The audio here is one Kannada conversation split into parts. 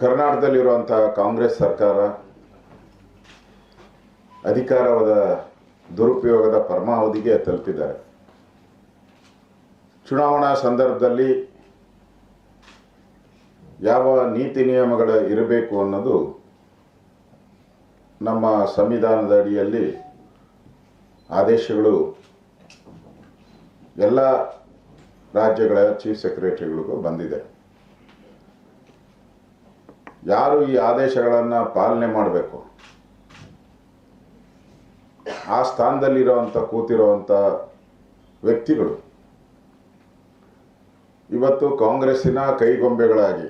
ಕರ್ನಾಟಕದಲ್ಲಿರುವಂಥ ಕಾಂಗ್ರೆಸ್ ಸರ್ಕಾರ ಅಧಿಕಾರವಾದ ದುರುಪಯೋಗದ ಪರಮಾವಧಿಗೆ ತಲುಪಿದ್ದಾರೆ. ಚುನಾವಣಾ ಸಂದರ್ಭದಲ್ಲಿ ಯಾವ ನೀತಿ ನಿಯಮಗಳು ಇರಬೇಕು ಅನ್ನೋದು ನಮ್ಮ ಸಂವಿಧಾನದ ಅಡಿಯಲ್ಲಿ ಆದೇಶಗಳು ಎಲ್ಲ ರಾಜ್ಯಗಳ ಚೀಫ್ ಸೆಕ್ರೆಟರಿಗಳಿಗೂ ಬಂದಿದೆ. ಯಾರು ಈ ಆದೇಶಗಳನ್ನು ಪಾಲನೆ ಮಾಡಬೇಕು? ಆ ಸ್ಥಾನದಲ್ಲಿರೋವಂಥ ಕೂತಿರೋವಂಥ ವ್ಯಕ್ತಿಗಳು. ಇವತ್ತು ಕಾಂಗ್ರೆಸ್ಸಿನ ಕೈಗೊಂಬೆಗಳಾಗಿ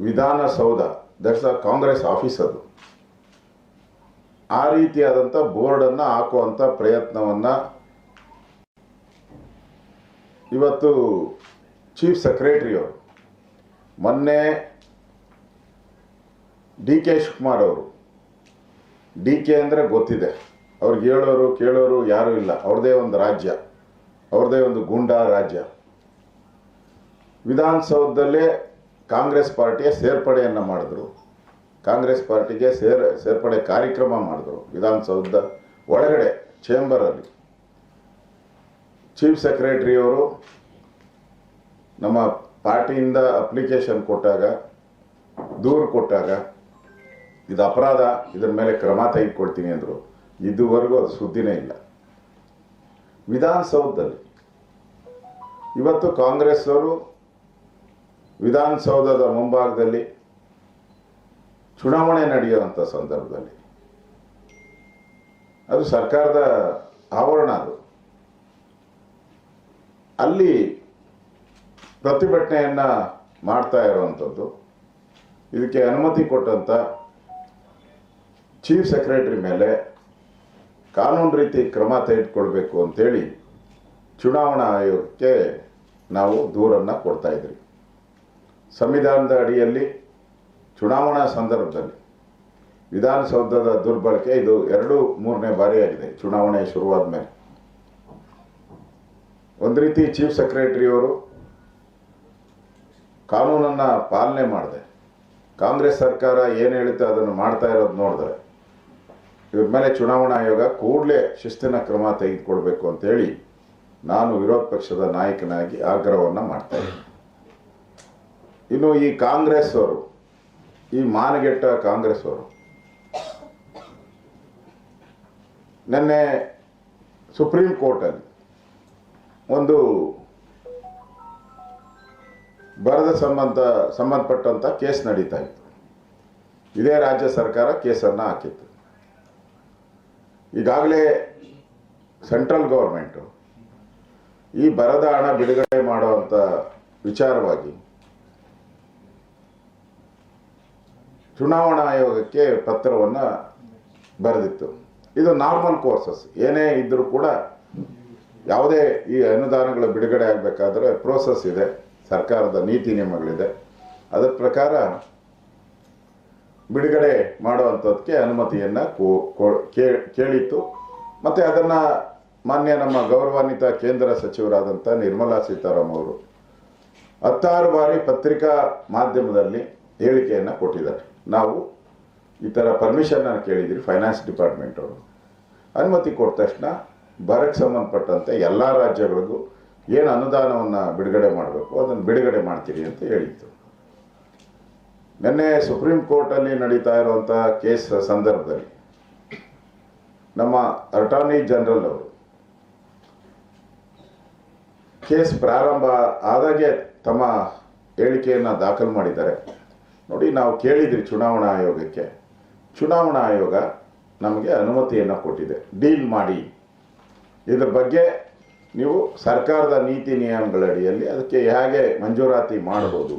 Vidhana Soudha, that's a Congress office ಅದು. ಆ ರೀತಿಯಾದಂಥ ಬೋರ್ಡನ್ನು ಹಾಕುವಂಥ ಪ್ರಯತ್ನವನ್ನು ಇವತ್ತು ಚೀಫ್ ಸೆಕ್ರೆಟರಿಯವರು ಮೊನ್ನೆ ಡಿ ಕೆ ಶಿವಕುಮಾರ್ ಅವರು, ಡಿ ಕೆ ಅಂದರೆ ಗೊತ್ತಿದೆ. ಅವ್ರಿಗೆ ಹೇಳೋರು, ಕೇಳೋರು ಯಾರೂ ಇಲ್ಲ. ಅವ್ರದೇ ಒಂದು ರಾಜ್ಯ, ಅವ್ರದೇ ಒಂದು ಗೂಂಡಾ ರಾಜ್ಯ. ವಿಧಾನಸೌಧದಲ್ಲೇ ಕಾಂಗ್ರೆಸ್ ಪಾರ್ಟಿಯ ಸೇರ್ಪಡೆಯನ್ನು ಮಾಡಿದ್ರು. ಕಾಂಗ್ರೆಸ್ ಪಾರ್ಟಿಗೆ ಸೇರ್, ಸೇರ್ಪಡೆ ಕಾರ್ಯಕ್ರಮ ಮಾಡಿದ್ರು ವಿಧಾನಸೌಧದ ಒಳಗಡೆ ಚೇಂಬರಲ್ಲಿ ಚೀಫ್ ಸೆಕ್ರೆಟರಿಯವರು ನಮ್ಮ ಪಾರ್ಟಿಯಿಂದ ಅಪ್ಲಿಕೇಶನ್ ಕೊಟ್ಟಾಗ, ದೂರು ಕೊಟ್ಟಾಗ, ಇದು ಅಪರಾಧ, ಇದರ ಮೇಲೆ ಕ್ರಮ ತೆಗೆದುಕೊಳ್ತೀನಿ ಅಂದರು. ಇದುವರೆಗೂ ಅದು ಸುದ್ದಿನೇ ಇಲ್ಲ. ವಿಧಾನಸೌಧದಲ್ಲಿ. ಇವತ್ತು ಕಾಂಗ್ರೆಸ್ ಅವರು ವಿಧಾನಸೌಧದ ಮುಂಭಾಗದಲ್ಲಿ ಚುನಾವಣೆ ನಡೆಯುವಂಥ ಸಂದರ್ಭದಲ್ಲಿ. ಅದು ಸರ್ಕಾರದ ಆವರಣ ಅದು. ಅಲ್ಲಿ ಪ್ರತಿಭಟನೆಯನ್ನು ಮಾಡ್ತಾ ಇರುವಂಥದ್ದು. ಇದಕ್ಕೆ ಅನುಮತಿ ಕೊಟ್ಟಂಥ ಚೀಫ್ ಸೆಕ್ರೆಟರಿ ಮೇಲೆ ಕಾನೂನು ರೀತಿ ಕ್ರಮ ತೆಗೆದುಕೊಳ್ಬೇಕು ಅಂತೇಳಿ ಚುನಾವಣಾ ಆಯೋಗಕ್ಕೆ ನಾವು ದೂರನ್ನು ಕೊಡ್ತಾ ಇದ್ರಿ. ಸಂವಿಧಾನದ ಅಡಿಯಲ್ಲಿ ಚುನಾವಣಾ ಸಂದರ್ಭದಲ್ಲಿ ವಿಧಾನಸೌಧದ ದುರ್ಬಳಕೆ ಇದು ಎರಡು ಮೂರನೇ ಬಾರಿಯಾಗಿದೆ ಚುನಾವಣೆ ಶುರುವಾದ ಮೇಲೆ ಒಂದು ರೀತಿ ಚೀಫ್ ಸೆಕ್ರೆಟರಿಯವರು ಕಾನೂನನ್ನು ಪಾಲನೆ ಮಾಡಿದೆ. ಕಾಂಗ್ರೆಸ್ ಸರ್ಕಾರ ಏನು ಹೇಳುತ್ತೆ ಅದನ್ನು ಮಾಡ್ತಾ ಇರೋದು ನೋಡಿದ್ರೆ, ಇವ್ರ ಮೇಲೆ ಚುನಾವಣಾ ಆಯೋಗ ಕೂಡಲೇ ಶಿಸ್ತಿನ ಕ್ರಮ ತೆಗೆದುಕೊಳ್ಬೇಕು ಅಂತೇಳಿ ನಾನು ವಿರೋಧ ಪಕ್ಷದ ನಾಯಕನಾಗಿ ಆಗ್ರಹವನ್ನು ಮಾಡ್ತಾ ಇನ್ನು ಈ ಕಾಂಗ್ರೆಸ್ ಅವರು, ಈ ಮಾನಗೆಟ್ಟ ಕಾಂಗ್ರೆಸ್ ಅವರು, ನಿನ್ನೆ ಸುಪ್ರೀಂ ಕೋರ್ಟಲ್ಲಿ ಒಂದು ಬರದ ಸಂಬಂಧ ಸಂಬಂಧಪಟ್ಟಂಥ ಕೇಸ್ ನಡೀತಾ ಇತ್ತು. ಇದೇ ರಾಜ್ಯ ಸರ್ಕಾರ ಕೇಸನ್ನು ಹಾಕಿತ್ತು. ಈಗಾಗಲೇ ಸೆಂಟ್ರಲ್ ಗೌರ್ಮೆಂಟು ಈ ಬರದ ಹಣ ಬಿಡುಗಡೆ ಮಾಡುವಂಥ ವಿಚಾರವಾಗಿ ಚುನಾವಣಾ ಆಯೋಗಕ್ಕೆ ಪತ್ರವನ್ನು ಬರೆದಿತ್ತು. ಇದು ನಾರ್ಮಲ್ ಕೋರ್ಸಸ್. ಏನೇ ಇದ್ದರೂ ಕೂಡ ಯಾವುದೇ ಈ ಅನುದಾನಗಳು ಬಿಡುಗಡೆ ಆಗಬೇಕಾದ್ರೆ ಪ್ರೋಸೆಸ್ ಇದೆ. ಸರ್ಕಾರದ ನೀತಿ ನಿಯಮಗಳಿದೆ. ಅದರ ಪ್ರಕಾರ ಬಿಡುಗಡೆ ಮಾಡುವಂಥದ್ದಕ್ಕೆ ಅನುಮತಿಯನ್ನು ಕೇಳಿತ್ತು. ಮತ್ತು ಅದನ್ನು ಮಾನ್ಯ ನಮ್ಮ ಗೌರವಾನ್ವಿತ ಕೇಂದ್ರ ಸಚಿವರಾದಂಥ ನಿರ್ಮಲಾ ಸೀತಾರಾಮ್ ಅವರು ಹತ್ತಾರು ಬಾರಿ ಪತ್ರಿಕಾ ಮಾಧ್ಯಮದಲ್ಲಿ ಹೇಳಿಕೆಯನ್ನು ಕೊಟ್ಟಿದ್ದಾರೆ. ನಾವು ಈ ಥರ ಪರ್ಮಿಷನನ್ನು ಕೇಳಿದ್ರಿ ಫೈನಾನ್ಸ್ ಡಿಪಾರ್ಟ್ಮೆಂಟ್ ಅವರು. ಅನುಮತಿ ಕೊಟ್ಟ ತಕ್ಷಣ ಬರಕ್ಕೆ ಸಂಬಂಧಪಟ್ಟಂತೆ ಎಲ್ಲ ರಾಜ್ಯಗಳಿಗೂ ಏನು ಅನುದಾನವನ್ನು ಬಿಡುಗಡೆ ಮಾಡಬೇಕು, ಅದನ್ನು ಬಿಡುಗಡೆ ಮಾಡ್ತೀರಿ ಅಂತ ಹೇಳಿತ್ತು. ನಿನ್ನೆ ಸುಪ್ರೀಂ ಕೋರ್ಟಲ್ಲಿ ನಡೀತಾ ಇರುವಂಥ ಕೇಸ್ ಸಂದರ್ಭದಲ್ಲಿ ನಮ್ಮ ಅಟಾರ್ನಿ ಜನರಲ್ ಅವರು ಕೇಸ್ ಪ್ರಾರಂಭ ಆದಾಗೆ ತಮ್ಮ ಹೇಳಿಕೆಯನ್ನು ದಾಖಲು ಮಾಡಿದ್ದಾರೆ. ನೋಡಿ, ನಾವು ಕೇಳಿದ್ರಿ ಚುನಾವಣಾ ಆಯೋಗಕ್ಕೆ. ಚುನಾವಣಾ ಆಯೋಗ ನಮಗೆ ಅನುಮತಿಯನ್ನು ಕೊಟ್ಟಿದೆ. ಡೀಲ್ ಮಾಡಿ. ಇದ್ರ ಬಗ್ಗೆ ನೀವು ಸರ್ಕಾರದ ನೀತಿ ನಿಯಮಗಳ ಅಡಿಯಲ್ಲಿ ಅದಕ್ಕೆ ಹೇಗೆ ಮಂಜೂರಾತಿ ಮಾಡ್ಬೋದು,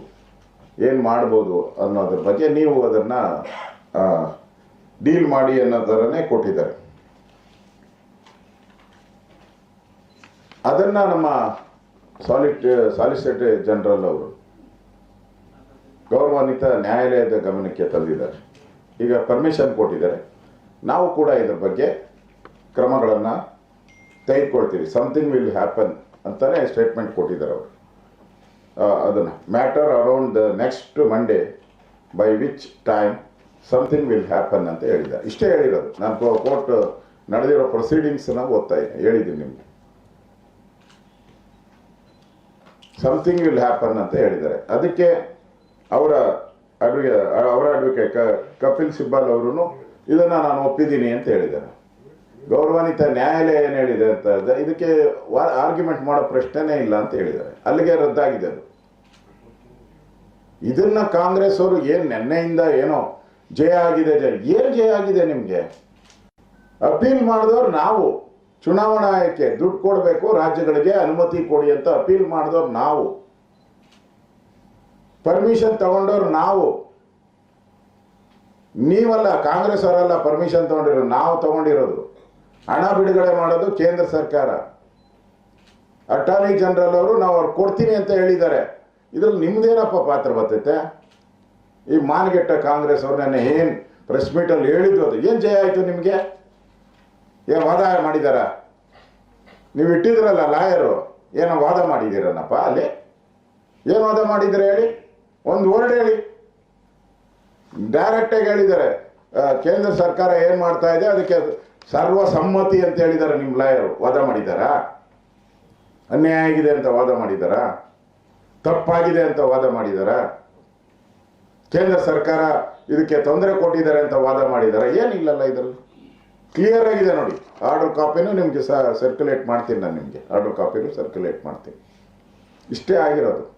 ಏನು ಮಾಡ್ಬೋದು ಅನ್ನೋದ್ರ ಬಗ್ಗೆ ನೀವು ಅದನ್ನು ಡೀಲ್ ಮಾಡಿ ಅನ್ನೋ ಥರನೇ ಕೊಟ್ಟಿದ್ದಾರೆ. ಅದನ್ನು ನಮ್ಮ ಸಾಲಿಟ್, ಸಾಲಿಸಿಟರ್ ಜನರಲ್ ಅವರು ಗೌರವಾನ್ವಿತ ನ್ಯಾಯಾಲಯದ ಗಮನಕ್ಕೆ ತಂದಿದ್ದಾರೆ. ಈಗ ಪರ್ಮಿಷನ್ ಕೊಟ್ಟಿದ್ದಾರೆ. ನಾವು ಕೂಡ ಇದ್ರ ಬಗ್ಗೆ ಕ್ರಮಗಳನ್ನು ತೆಗೆದುಕೊಳ್ತೀವಿ ಸಮಥಿಂಗ್ ವಿಲ್ ಹ್ಯಾಪನ್ ಅಂತಲೇ ಸ್ಟೇಟ್ಮೆಂಟ್ ಕೊಟ್ಟಿದ್ದಾರೆ ಅವರು. ಅದನ್ನು matter around the next Monday by which time something will happen ಅಂತ ಹೇಳಿದ್ದಾರೆ. ಇಷ್ಟೇ ಹೇಳಿರೋದು. ನಾನು ಕೋರ್ಟ್ ನಡೆದಿರೋ ಪ್ರೊಸೀಡಿಂಗ್ಸನ್ನು ಓದ್ತಾ ಇದ್ದೀನಿ, ಹೇಳಿದ್ದೀನಿ ನಿಮಗೆ. ಸಮಥಿಂಗ್ ವಿಲ್ ಹ್ಯಾಪನ್ ಅಂತ ಹೇಳಿದ್ದಾರೆ. ಅದಕ್ಕೆ ಅವರ ಅಡ್ವಿಗೆ ಅವರ ಅಡ್ವೊಕೇಟ್ ಕಪಿಲ್ ಸಿಬ್ಬಲ್ ಅವರು ಇದನ್ನು ನಾನು ಒಪ್ಪಿದ್ದೀನಿ ಅಂತ ಹೇಳಿದ್ದಾರೆ. ಗೌರವಾನ್ವಿತ ನ್ಯಾಯಾಲಯ ಏನು ಹೇಳಿದೆ ಅಂತ ಇದಕ್ಕೆ ಆರ್ಗ್ಯುಮೆಂಟ್ ಮಾಡೋ ಪ್ರಶ್ನೆನೇ ಇಲ್ಲ ಅಂತ ಹೇಳಿದ್ದಾರೆ. ಅಲ್ಲಿಗೆ ರದ್ದಾಗಿದೆ ಅದು. ಇದನ್ನ ಕಾಂಗ್ರೆಸ್ ಅವರು ಏನು ನೆನ್ನೆಯಿಂದ ಏನೋ ಜಯ ಆಗಿದೆ, ಜಯ ಏನು ಜಯ ಆಗಿದೆ ನಿಮಗೆ? ಅಪೀಲ್ ಮಾಡಿದವ್ರು ನಾವು. ಚುನಾವಣಾ ಆಯ್ಕೆ, ದುಡ್ಡು ಕೊಡಬೇಕು, ರಾಜ್ಯಗಳಿಗೆ ಅನುಮತಿ ಕೊಡಿ ಅಂತ ಅಪೀಲ್ ಮಾಡಿದವ್ರು ನಾವು. ಪರ್ಮಿಷನ್ ತಗೊಂಡವ್ರು ನಾವು. ನೀವಲ್ಲ, ಕಾಂಗ್ರೆಸ್ ಅವರಲ್ಲ, ಪರ್ಮಿಷನ್ ತಗೊಂಡಿರೋದು, ನಾವು ತಗೊಂಡಿರೋದು. ಹಣ ಬಿಡುಗಡೆ ಮಾಡೋದು ಕೇಂದ್ರ ಸರ್ಕಾರ. ಅಟಾರ್ನಿ ಜನರಲ್ ಅವರು ನಾವು ಅವ್ರು ಕೊಡ್ತೀನಿ ಅಂತ ಹೇಳಿದ್ದಾರೆ. ಇದ್ರಲ್ಲಿ ನಿಮ್ದೇನಪ್ಪ ಪಾತ್ರ ಬರ್ತೈತೆ? ಈ ಮಾನಗೆಟ್ಟ ಕಾಂಗ್ರೆಸ್ ಅವ್ರು ನನ್ನ ಏನ್ ಪ್ರೆಸ್ ಮೀಟಲ್ಲಿ ಹೇಳಿದ್ರು ಅದು? ಏನು ಜಯ ಆಯ್ತು ನಿಮಗೆ? ಏನು ವಾದ ಮಾಡಿದಾರ? ನೀವು ಇಟ್ಟಿದ್ರಲ್ಲ ಲಾಯರು, ಏನೋ ವಾದ ಮಾಡಿದ್ದೀರನಪ್ಪ ಅಲ್ಲಿ? ಏನು ವಾದ ಮಾಡಿದ್ದೀರ ಹೇಳಿ? ಒಂದು ವರ್ಡ್ ಹೇಳಿ. ಡೈರೆಕ್ಟಾಗಿ ಹೇಳಿದ್ದಾರೆ. ಕೇಂದ್ರ ಸರ್ಕಾರ ಏನು ಮಾಡ್ತಾ ಇದೆ? ಅದಕ್ಕೆ ಸರ್ವಸಮ್ಮತಿ ಅಂತ ಹೇಳಿದ್ದಾರೆ ನಿಮ್ಮ ಲಾಯರು ವಾದ ಮಾಡಿದ್ದಾರಾ? ಅನ್ಯಾಯ ಆಗಿದೆ ಅಂತ ವಾದ ಮಾಡಿದ್ದಾರಾ? ತಪ್ಪಾಗಿದೆ ಅಂತ ವಾದ ಮಾಡಿದ್ದಾರಾ? ಕೇಂದ್ರ ಸರ್ಕಾರ ಇದಕ್ಕೆ ತೊಂದರೆ ಕೊಟ್ಟಿದ್ದಾರೆ ಅಂತ ವಾದ ಮಾಡಿದಾರ ಏನಿಲ್ಲಲ್ಲ ಇದರಲ್ಲಿ. ಕ್ಲಿಯರ್ ಆಗಿದೆ ನೋಡಿ. ಆರ್ಡರ್ ಕಾಪಿನೂ ನಿಮಗೆ ಸರ್ಕ್ಯುಲೇಟ್ ಮಾಡ್ತೀನಿ ನಾನು ನಿಮಗೆ. ಆರ್ಡರ್ ಕಾಪಿನೂ ಸರ್ಕ್ಯುಲೇಟ್ ಮಾಡ್ತೀನಿ. ಇಷ್ಟೇ ಆಗಿರೋದು.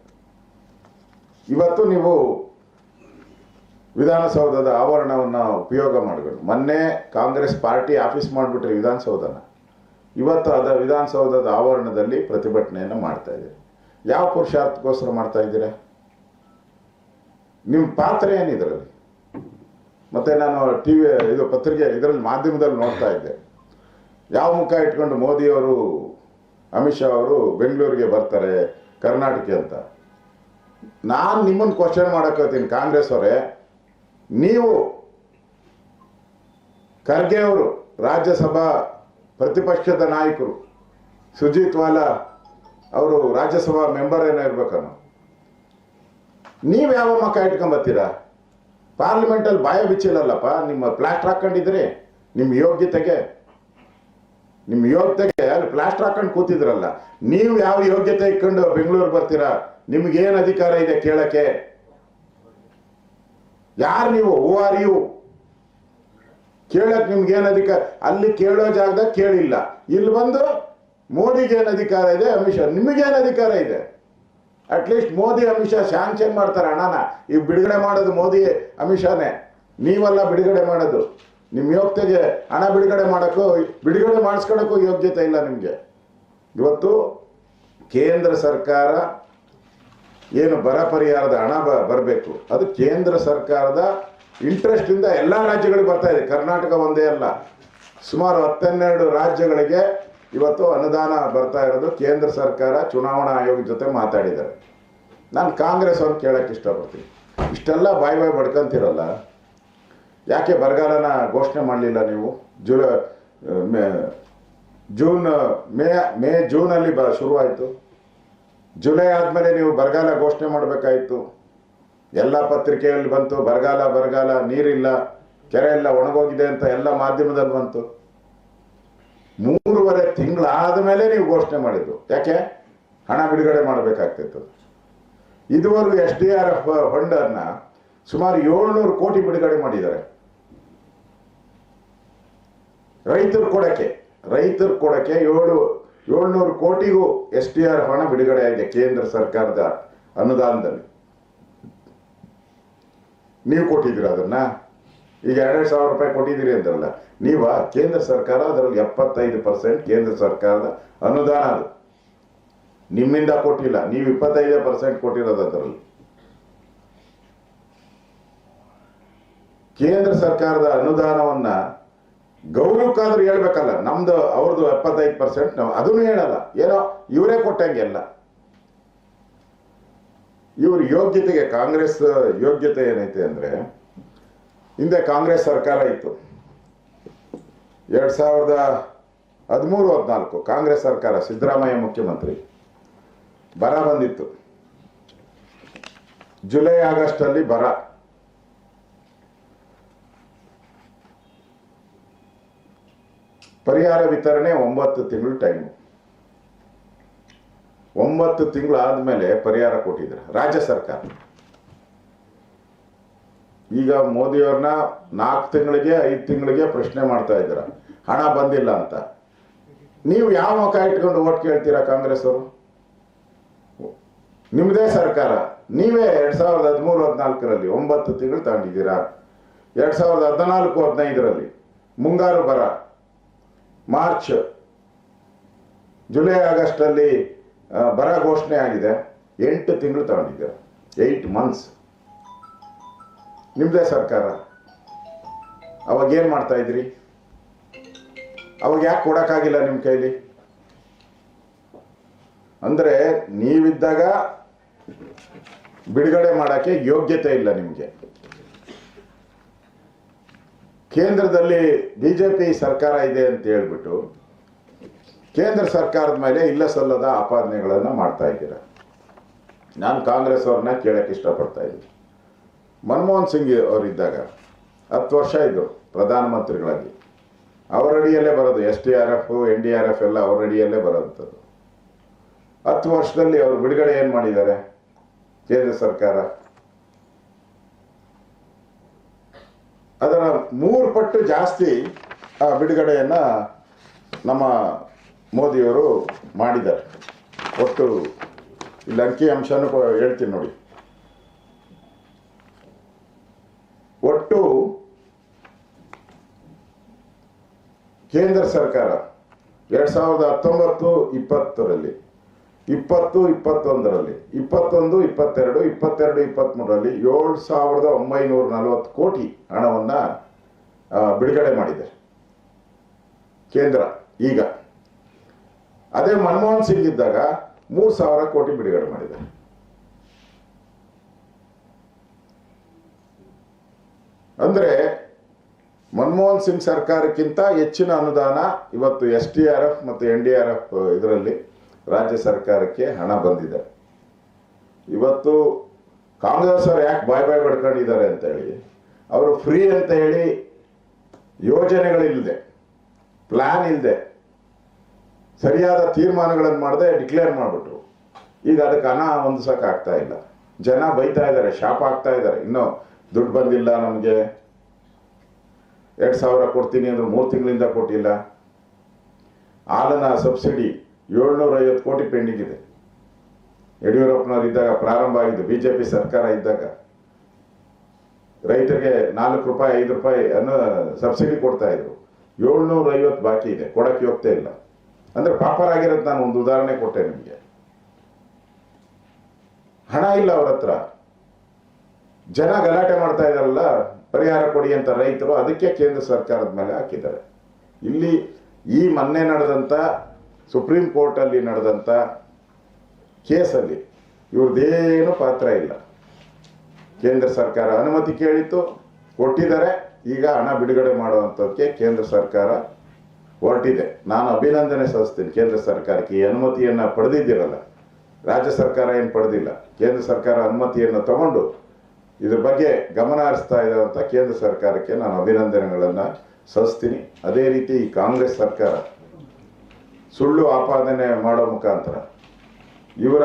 ಇವತ್ತು ನೀವು ವಿಧಾನಸೌಧದ ಆವರಣವನ್ನು ಉಪಯೋಗ ಮಾಡಬೇಕು. ಮೊನ್ನೆ ಕಾಂಗ್ರೆಸ್ ಪಾರ್ಟಿ ಆಫೀಸ್ ಮಾಡಿಬಿಟ್ರೆ ವಿಧಾನಸೌಧನ. ಇವತ್ತು ಅದ ವಿಧಾನಸೌಧದ ಆವರಣದಲ್ಲಿ ಪ್ರತಿಭಟನೆಯನ್ನು ಮಾಡ್ತಾ ಇದ್ದೀರಿ. ಯಾವ ಪುರುಷಾರ್ಥಕ್ಕೋಸ್ಕರ ಮಾಡ್ತಾ ಇದ್ದೀರಾ? ನಿಮ್ಮ ಪಾತ್ರ ಏನಿದ್ರಲ್ಲಿ ಮತ್ತೆ ನಾನು ಟಿ ವಿ ಇದು ಪತ್ರಿಕೆ ಇದರಲ್ಲಿ ಮಾಧ್ಯಮದಲ್ಲಿ ನೋಡ್ತಾ ಇದ್ದೆ. ಯಾವ ಮುಖ ಇಟ್ಕೊಂಡು ಮೋದಿಯವರು, ಅಮಿತ್ ಶಾ ಅವರು ಬೆಂಗಳೂರಿಗೆ ಬರ್ತಾರೆ ಕರ್ನಾಟಕ ಅಂತ. ನಾನು ನಿಮ್ಮನ್ನು ಕ್ವಶನ್ ಮಾಡಕ್ಕೆ ಹೋಗ್ತೀನಿ ಕಾಂಗ್ರೆಸ್ ಅವರೇ ನೀವು ಖರ್ಗೆ ಅವರು, ರಾಜ್ಯಸಭಾ ಪ್ರತಿಪಕ್ಷದ ನಾಯಕರು, ಸುಜಿತ್ ವಾಲಾ ಅವರು ರಾಜ್ಯಸಭಾ ಮೆಂಬರ್ ಏನೋ ಇರ್ಬೇಕನ್ನು. ನೀವು ಯಾವ ಮಕ್ಕ ಇಟ್ಕೊಂಬತ್ತೀರಾ? ಪಾರ್ಲಿಮೆಂಟಲ್ಲಿ ಬಾಯ ಬಿಚ್ಚಿಲ್ಲಲ್ಲಪ್ಪ, ನಿಮ್ಮ ಪ್ಲಾಸ್ಟರ್ ಹಾಕೊಂಡಿದ್ರಿ ನಿಮ್ಮ ಯೋಗ್ಯತೆಗೆ ನಿಮ್ಮ ಯೋಗ್ಯತೆಗೆ ಅಲ್ಲಿ ಪ್ಲಾಸ್ಟರ್ ಹಾಕೊಂಡು ಕೂತಿದ್ರಲ್ಲ, ನೀವು ಯಾವ ಯೋಗ್ಯತೆ ಇಟ್ಕೊಂಡು ಬೆಂಗಳೂರು ಬರ್ತೀರಾ? ನಿಮ್ಗೇನು ಅಧಿಕಾರ ಇದೆ ಕೇಳಕ್ಕೆ? ಯಾರು ನೀವು? ಹೂ ಆರ್ ಯು ಕೇಳಕ್ ನಿಮ್ಗೇನು ಅಧಿಕಾರ ಅಲ್ಲಿ ಕೇಳೋ ಜಾಗದಾಗ ಕೇಳಿಲ್ಲ. ಇಲ್ಲಿ ಬಂದು ಮೋದಿಗೆ ಏನು ಅಧಿಕಾರ ಇದೆ? ಅಮಿತ್ ಶಾ. ನಿಮಗೇನು ಅಧಿಕಾರ ಇದೆ? At least Modi, Amit Shah sanction ಮಾಡ್ತಾರೆ ಹಣನ ಈಗ ಬಿಡುಗಡೆ ಮಾಡೋದು ಮೋದಿ, ಅಮಿತ್ ಶಾನೇ. ನೀವಲ್ಲ ಬಿಡುಗಡೆ ಮಾಡೋದು. ನಿಮ್ಮ ಯೋಗ್ಯತೆಗೆ ಹಣ ಬಿಡುಗಡೆ ಮಾಡೋಕ್ಕೂ, ಬಿಡುಗಡೆ ಮಾಡಿಸ್ಕೊಳಕ್ಕೂ ಯೋಗ್ಯತೆ ಇಲ್ಲ ನಿಮಗೆ. ಇವತ್ತು ಕೇಂದ್ರ ಸರ್ಕಾರ ಏನು ಬರ ಪರಿಹಾರದ ಹಣ ಬ, ಬರಬೇಕು. ಅದು ಕೇಂದ್ರ ಸರ್ಕಾರದ ಇಂಟ್ರೆಸ್ಟಿಂದ ಎಲ್ಲ ರಾಜ್ಯಗಳಿಗೆ ಬರ್ತಾ ಇದೆ. ಕರ್ನಾಟಕ ಒಂದೇ ಅಲ್ಲ. ಸುಮಾರು ಹತ್ತೆರಡು ರಾಜ್ಯಗಳಿಗೆ ಇವತ್ತು ಅನುದಾನ ಬರ್ತಾ ಇರೋದು ಕೇಂದ್ರ ಸರ್ಕಾರ, ಚುನಾವಣಾ ಆಯೋಗದ ಜೊತೆ ಮಾತಾಡಿದ್ದಾರೆ. ನಾನು ಕಾಂಗ್ರೆಸ್ ಅವ್ರು ಕೇಳಕ್ಕೆ ಇಷ್ಟಪಡ್ತೀನಿ. ಇಷ್ಟೆಲ್ಲ ಬಾಯ್ ಬಾಯ್ ಬಡ್ಕೊಂತಿರಲ್ಲ. ಯಾಕೆ ಬರಗಾಲನ ಘೋಷಣೆ ಮಾಡಲಿಲ್ಲ ನೀವು? July, May, June, May May, ಜೂನಲ್ಲಿ ಬ, ಶುರುವಾಯಿತು. ಜುಲೈ ಆದಮೇಲೆ ನೀವು ಬರಗಾಲ ಘೋಷಣೆ ಮಾಡಬೇಕಾಯಿತು. ಎಲ್ಲ ಪತ್ರಿಕೆಯಲ್ಲಿ ಬಂತು, ಬರಗಾಲ ಬರಗಾಲ, ನೀರಿಲ್ಲ, ಕೆರೆ ಎಲ್ಲ ಒಣಗೋಗಿದೆ ಅಂತ ಎಲ್ಲ ಮಾಧ್ಯಮದಲ್ಲಿ ಬಂತು. ಮೂರುವರೆ ತಿಂಗಳಾದ ಮೇಲೆ ನೀವು ಘೋಷಣೆ ಮಾಡಿದ್ದು. ಯಾಕೆ? ಹಣ ಬಿಡುಗಡೆ ಮಾಡಬೇಕಾಗ್ತಿತ್ತು. ಇದುವರೆಗೂ ಎಸ್ ಡಿ ಆರ್ ಎಫ್ ಫಂಡನ್ನು ಸುಮಾರು ಏಳ್ನೂರು ಕೋಟಿ ಬಿಡುಗಡೆ ಮಾಡಿದ್ದಾರೆ. ರೈತರು ಕೊಡಕ್ಕೆ ರೈತರು ಕೊಡಕ್ಕೆ ಏಳು ಏಳ್ನೂರು ಕೋಟಿಗೂ ಎಸ್ ಟಿ ಆರ್ ಹಣ ಬಿಡುಗಡೆ ಆಗಿದೆ ಕೇಂದ್ರ ಸರ್ಕಾರದ ಅನುದಾನದಲ್ಲಿ. ನೀವು ಕೊಟ್ಟಿದ್ದೀರ ಅದನ್ನ? ಈಗ ಎರಡೆರಡು ಸಾವಿರ ರೂಪಾಯಿ ಕೊಟ್ಟಿದ್ದೀರಿ ಅಂದ್ರಲ್ಲ, ನೀವ ಕೇಂದ್ರ ಸರ್ಕಾರ, ಅದರಲ್ಲಿ ಎಪ್ಪತ್ತೈದು ಪರ್ಸೆಂಟ್ ಕೇಂದ್ರ ಸರ್ಕಾರದ ಅನುದಾನ ಅದು. ನಿಮ್ಮಿಂದ ಕೊಟ್ಟಿಲ್ಲ, ನೀವು ಇಪ್ಪತ್ತೈದು ಪರ್ಸೆಂಟ್ ಕೊಟ್ಟಿರೋದು ಅದರಲ್ಲಿ. ಕೇಂದ್ರ ಸರ್ಕಾರದ ಅನುದಾನವನ್ನ ಗೌರವಕ್ಕಾದ್ರೂ ಹೇಳ್ಬೇಕಲ್ಲ, ನಮ್ದು ಅವ್ರದ್ದು ಎಪ್ಪತ್ತೈದು ಪರ್ಸೆಂಟ್ ನಾವು ಅದನ್ನು ಹೇಳಲ್ಲ. ಏನೋ ಇವರೇ ಕೊಟ್ಟಂಗೆಲ್ಲ ಇವ್ರ ಯೋಗ್ಯತೆಗೆ ಕಾಂಗ್ರೆಸ್ ಯೋಗ್ಯತೆ ಏನೈತೆ ಅಂದ್ರೆ, ಹಿಂದೆ ಕಾಂಗ್ರೆಸ್ ಸರ್ಕಾರ ಇತ್ತು. ಎರಡ್ ಸಾವಿರದ ಹದಿಮೂರು, ಹದಿನಾಲ್ಕು ಕಾಂಗ್ರೆಸ್ ಸರ್ಕಾರ ಸಿದ್ದರಾಮಯ್ಯ ಮುಖ್ಯಮಂತ್ರಿ ಬರ ಬಂದಿತ್ತು. ಜುಲೈ ಆಗಸ್ಟ್ ಅಲ್ಲಿ ಬರ. ಪರಿಹಾರ ವಿತರಣೆ ಒಂಬತ್ತು ತಿಂಗಳು ಟೈಮ್ ಒಂಬತ್ತು ತಿಂಗಳು ಆದ್ಮೇಲೆ ಪರಿಹಾರ ಕೊಟ್ಟಿದ್ದಾರೆ ರಾಜ್ಯ ಸರ್ಕಾರ. ಈಗ ಮೋದಿಯವ್ರನ್ನ ನಾಲ್ಕು ತಿಂಗಳಿಗೆ, ಐದು ತಿಂಗಳಿಗೆ ಪ್ರಶ್ನೆ ಮಾಡ್ತಾ ಇದ್ದೀರ ಹಣ ಬಂದಿಲ್ಲ ಅಂತ. ನೀವು ಯಾವ ಮುಖ ಇಟ್ಕೊಂಡು ಓಟ್ ಕೇಳ್ತೀರಾ ಕಾಂಗ್ರೆಸ್ ಅವರು? ನಿಮ್ಮದೇ ಸರ್ಕಾರ. ನೀವೇ ಎರಡ್ ಸಾವಿರದ ಹದಿಮೂರು, ಹದಿನಾಲ್ಕರಲ್ಲಿ ಒಂಬತ್ತು ತಿಂಗಳು ತಗೊಂಡಿದ್ದೀರಾ? ಎರಡ್ ಸಾವಿರದ ಹದಿನಾಲ್ಕು, ಹದಿನೈದರಲ್ಲಿ ಮುಂಗಾರು ಬರ. ಮಾರ್ಚ್ ಜುಲೈ ಆಗಸ್ಟ್ ಅಲ್ಲಿ ಬರ ಘೋಷಣೆ ಆಗಿದೆ. ಎಂಟು ತಿಂಗಳು ತಗೊಂಡಿದ್ದೆ. ಏಯ್ಟ್ ಮಂತ್ಸ್ ನಿಮ್ಮದೇ ಸರ್ಕಾರ. ಅವಾಗ ಏನು ಮಾಡ್ತಾ ಇದ್ರಿ? ಅವಾಗ ಯಾಕೆ ಕೊಡೋಕ್ಕಾಗಿಲ್ಲ ನಿಮ್ಮ ಕೈಲಿ? ಅಂದ್ರೆ ನೀವಿದ್ದಾಗ ಬಿಡುಗಡೆ ಮಾಡಕ್ಕೆ ಯೋಗ್ಯತೆ ಇಲ್ಲ ನಿಮಗೆ. ಕೇಂದ್ರದಲ್ಲಿ ಬಿಜೆಪಿ ಸರ್ಕಾರ ಇದೆ ಅಂತ ಹೇಳ್ಬಿಟ್ಟು ಕೇಂದ್ರ ಸರ್ಕಾರದ ಮೇಲೆ ಇಲ್ಲ ಸಲ್ಲದ ಆಪಾದನೆಗಳನ್ನು ಮಾಡ್ತಾ ಇದ್ದೀರ? ನಾನು ಕಾಂಗ್ರೆಸ್ ಅವ್ರನ್ನ ಕೇಳಕ್ಕೆ ಇಷ್ಟಪಡ್ತಾ ಇದ್ದೀನಿ. ಮನಮೋಹನ್ ಸಿಂಗ್ ಅವರಿದ್ದಾಗ ಹತ್ತು ವರ್ಷ ಇದ್ದರು ಪ್ರಧಾನಮಂತ್ರಿಗಳಾಗಿ. ಅವರ ಅಡಿಯಲ್ಲೇ ಬರೋದು, S T R F, N D R F ಎಲ್ಲ ಅವರ ಅಡಿಯಲ್ಲೇ ಬರೋಂಥದ್ದು. ಹತ್ತು ವರ್ಷದಲ್ಲಿ ಅವರು ಬಿಡುಗಡೆ ಏನು ಮಾಡಿದ್ದಾರೆ? ಕೇಂದ್ರ ಸರ್ಕಾರ ಅದರ ಮೂರು ಪಟ್ಟು ಜಾಸ್ತಿ, ಆ, ಬಿಡುಗಡೆಯನ್ನ ನಮ್ಮ ಮೋದಿಯವರು ಮಾಡಿದ್ದಾರೆ. ಒಟ್ಟು ಇಲ್ಲಿ ಅಂಕಿ ಅಂಶನೂ ಹೇಳ್ತೀನಿ ನೋಡಿ. ಒಟ್ಟು ಕೇಂದ್ರ ಸರ್ಕಾರ ಎರಡ್ ಸಾವಿರದ ಹತ್ತೊಂಬತ್ತು ಇಪ್ಪತ್ತರಲ್ಲಿ, ಇಪ್ಪತ್ತು, ಇಪ್ಪತ್ತೊಂದರಲ್ಲಿ, ಇಪ್ಪತ್ತೊಂದು, ಇಪ್ಪತ್ತೆರಡು ಇಪ್ಪತ್ತೆರಡು ಇಪ್ಪತ್ತ್ಮೂರರಲ್ಲಿ ಏಳು ಸಾವಿರದ ಒಂಬೈನೂರ ನಲವತ್ತು ಕೋಟಿ ಹಣವನ್ನ ಬಿಡುಗಡೆ ಮಾಡಿದೆ. ಕೇಂದ್ರ, ಈಗ. ಅದೇ ಮನಮೋಹನ್ ಸಿಂಗ್ ಇದ್ದಾಗ ಮೂರು ಸಾವಿರ ಕೋಟಿ ಬಿಡುಗಡೆ ಮಾಡಿದ್ದಾರೆ ಅಂದ್ರೆ ಮನಮೋಹನ್ ಸಿಂಗ್ ಸರ್ಕಾರಕ್ಕಿಂತ ಹೆಚ್ಚಿನ ಅನುದಾನ ಇವತ್ತು ಎಸ್ ಟಿ ಆರ್ ಎಫ್ ಮತ್ತು ಎನ್ ಡಿ ಆರ್ ಎಫ್ ಇದರಲ್ಲಿ ರಾಜ್ಯ ಸರ್ಕಾರಕ್ಕೆ ಹಣ ಬಂದಿದೆ. ಇವತ್ತು ಕಾಂಗ್ರೆಸ್ ಅವರು ಯಾಕೆ ಬಾಯ್ ಬಾಯ್ ಬಡ್ಕೊಂಡಿದ್ದಾರೆ ಅಂತ ಹೇಳಿ ಅವರು ಫ್ರೀ ಅಂತ ಹೇಳಿ ಯೋಜನೆಗಳಿಲ್ಲದೆ ಪ್ಲಾನ್ ಇಲ್ಲದೆ ಸರಿಯಾದ ತೀರ್ಮಾನಗಳನ್ನು ಮಾಡದೆ ಡಿಕ್ಲೇರ್ ಮಾಡಿಬಿಟ್ರು. ಈಗ ಅದಕ್ಕೆ ಹಣ ಹೊಂದಿಸೋಕ್ಕಾಗ್ತಾ ಆಗ್ತಾ ಇಲ್ಲ. ಜನ ಬೈತಾ ಇದ್ದಾರೆ, ಶಾಪ ಆಗ್ತಾ ಇದ್ದಾರೆ. ಇನ್ನೂ ದುಡ್ಡು ಬಂದಿಲ್ಲ ನಮಗೆ. ಎರಡು ಸಾವಿರ ಕೊಡ್ತೀನಿ ಅಂದ್ರೆ ಮೂರು ತಿಂಗಳಿಂದ ಕೊಟ್ಟಿಲ್ಲ. ಹಾಲಿನ ಸಬ್ಸಿಡಿ ಏಳ್ನೂರ ಐವತ್ತು ಕೋಟಿ ಪೆಂಡಿಂಗ್ ಇದೆ. ಯಡಿಯೂರಪ್ಪನವ್ರು ಇದ್ದಾಗ ಪ್ರಾರಂಭ ಆಗಿದೆ ಬಿಜೆಪಿ ಸರ್ಕಾರ ಇದ್ದಾಗ. ರೈತರಿಗೆ ನಾಲ್ಕು ರೂಪಾಯಿ, ಐದು ರೂಪಾಯಿ ಅನ್ನೋ ಸಬ್ಸಿಡಿ ಕೊಡ್ತಾ ಇದ್ರು. ಏಳ್ನೂರ ಐವತ್ತು ಬಾಕಿ ಇದೆ, ಕೊಡಕ್ಕೆ ಹೋಗ್ತಾ ಇಲ್ಲ. ಅಂದ್ರೆ ಪಾಪರ್ ಆಗಿರೋದು ನಾನು ಒಂದು ಉದಾಹರಣೆ ಕೊಟ್ಟೆ ನಿಮಗೆ. ಹಣ ಇಲ್ಲ ಅವ್ರ ಹತ್ರ. ಜನ ಗಲಾಟೆ ಮಾಡ್ತಾ ಇದಾರಲ್ಲ ಪರಿಹಾರ ಕೊಡಿ ಅಂತ ರೈತರು, ಅದಕ್ಕೆ ಕೇಂದ್ರ ಸರ್ಕಾರದ ಮೇಲೆ ಹಾಕಿದ್ದಾರೆ. ಇಲ್ಲಿ ಈ ಮೊನ್ನೆ ನಡೆದಂಥ ಸುಪ್ರೀಂ ಕೋರ್ಟಲ್ಲಿ ನಡೆದಂತ ಕೇಸಲ್ಲಿ ಇವ್ರದ್ದೇನು ಪಾತ್ರ ಇಲ್ಲ. ಕೇಂದ್ರ ಸರ್ಕಾರ ಅನುಮತಿ ಕೇಳಿತ್ತು, ಕೊಟ್ಟಿದ್ದಾರೆ. ಈಗ ಹಣ ಬಿಡುಗಡೆ ಮಾಡುವಂಥಕ್ಕೆ ಕೇಂದ್ರ ಸರ್ಕಾರ ಹೊರಟಿದೆ. ನಾನು ಅಭಿನಂದನೆ ಸಲ್ಲಿಸ್ತೀನಿ. ಕೇಂದ್ರ ಸರ್ಕಾರಕ್ಕೆ ಈ ಅನುಮತಿಯನ್ನು ಪಡೆದಿದ್ದೀರಲ್ಲ, ರಾಜ್ಯ ಸರ್ಕಾರ ಏನು ಪಡೆದಿಲ್ಲ, ಕೇಂದ್ರ ಸರ್ಕಾರ ಅನುಮತಿಯನ್ನು ತಗೊಂಡು ಇದ್ರ ಬಗ್ಗೆ ಗಮನ ಹರಿಸ್ತಾ ಇರುವಂಥ ಕೇಂದ್ರ ಸರ್ಕಾರಕ್ಕೆ ನಾನು ಅಭಿನಂದನೆಗಳನ್ನು ಸಲ್ಲಿಸ್ತೀನಿ. ಅದೇ ರೀತಿ ಈ ಕಾಂಗ್ರೆಸ್ ಸರ್ಕಾರ ಸುಳ್ಳು ಆಪಾದನೆ ಮಾಡೋ ಮುಖಾಂತರ ಇವರ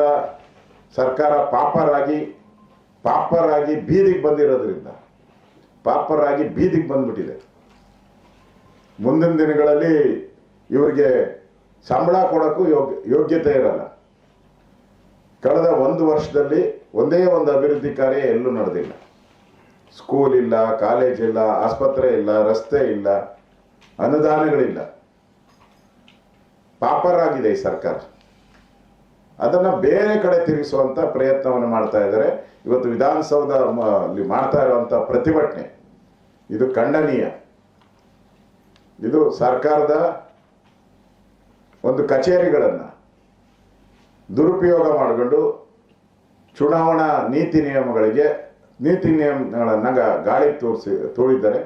ಸರ್ಕಾರ ಪಾಪರಾಗಿ ಪಾಪರಾಗಿ ಬೀದಿಗೆ ಬಂದಿರೋದ್ರಿಂದ, ಪಾಪರಾಗಿ ಬೀದಿಗೆ ಬಂದ್ಬಿಟ್ಟಿದೆ. ಮುಂದಿನ ದಿನಗಳಲ್ಲಿ ಇವರಿಗೆ ಸಂಬಳ ಕೊಡೋಕ್ಕೂ ಯೋಗ್ಯ ಯೋಗ್ಯತೆ ಇರಲ್ಲ. ಕಳೆದ ಒಂದು ವರ್ಷದಲ್ಲಿ ಒಂದೇ ಒಂದು ಅಭಿವೃದ್ಧಿ ಕಾರ್ಯ ಎಲ್ಲೂ ನಡೆದಿಲ್ಲ. ಸ್ಕೂಲ್ ಇಲ್ಲ, ಕಾಲೇಜ್ ಇಲ್ಲ, ಆಸ್ಪತ್ರೆ ಇಲ್ಲ, ರಸ್ತೆ ಇಲ್ಲ, ಅನುದಾನಗಳಿಲ್ಲ. ಪಾಪರಾಗಿದೆ ಈ ಸರ್ಕಾರ. ಅದನ್ನು ಬೇರೆ ಕಡೆ ತಿರುಗಿಸುವಂಥ ಪ್ರಯತ್ನವನ್ನು ಮಾಡ್ತಾ ಇದ್ದಾರೆ. ಇವತ್ತು ವಿಧಾನಸೌಧ ಅಲ್ಲಿ ಮಾಡ್ತಾ ಇರುವಂತ ಪ್ರತಿಭಟನೆ, ಇದು ಖಂಡನೀಯ. ಇದು ಸರ್ಕಾರದ ಒಂದು ಕಚೇರಿಗಳನ್ನ ದುರುಪಯೋಗ ಮಾಡಿಕೊಂಡು ಚುನಾವಣಾ ನೀತಿ ನಿಯಮಗಳಿಗೆ, ನೀತಿ ನಿಯಮಗಳನ್ನ ಗಾಳಿ ತೋರಿಸಿ, ತೋರಿದ್ದಾರೆ.